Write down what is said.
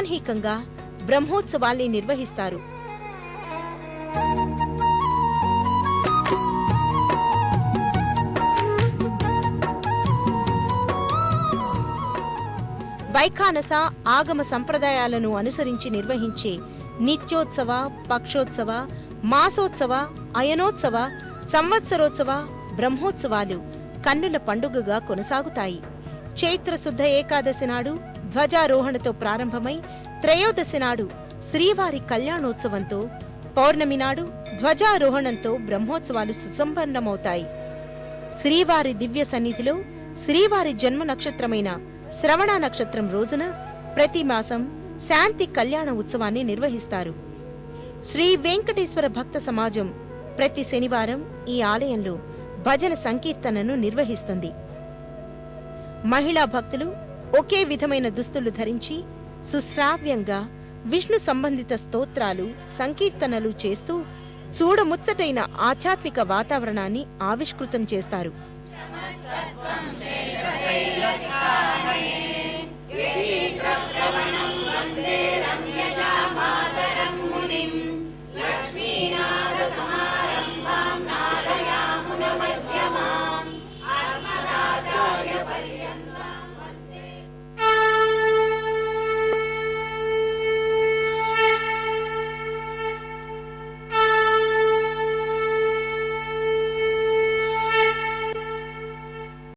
సాన్హికంగా బ్రహ్మోత్సవాల్ని నిర్వహిస్తారు. వైఖానస ఆగమ సంప్రదాయాలను అనుసరించి నిర్వహించే నిత్యోత్సవ పక్షోత్సవ మాసోత్సవ అయనోత్సవ సంవత్సరోత్సవ బ్రహ్మోత్సవాలు కన్నుల పండుగగా కొనసాగుతాయి. చైత్ర శుద్ధ ఏకాదశి నాడు ధ్వజారోహణతో ప్రారంభమై త్రయోదశి నాడు శ్రీవారి కళ్యాణోత్సవంతో పౌర్ణమి నాడు ధ్వజారోహణంతో బ్రహ్మోత్సవాలు సుసంపన్నమవుతాయి. శ్రీవారి దివ్య సన్నిధిలో శ్రీవారి జన్మ నక్షత్రమైన శ్రవణ నక్షత్రం రోజున ప్రతి మాసం శాంతి కళ్యాణ ఉత్సవాన్ని నిర్వహిస్తారు. శ్రీ వెంకటేశ్వర భక్త సమాజం ప్రతి శనివారం ఈ ఆలయంలో భజన సంకీర్తనను నిర్వహిస్తుంది. మహిళా భక్తులు ఒకే విధమైన దుస్తులు ధరించి సుశ్రావ్యంగా విష్ణు సంబంధిత స్తోత్రాలు సంకీర్తనలు చేస్తూ చూడముచ్చటైన ఆధ్యాత్మిక వాతావరణాన్ని ఆవిష్కృతం చేస్తారు.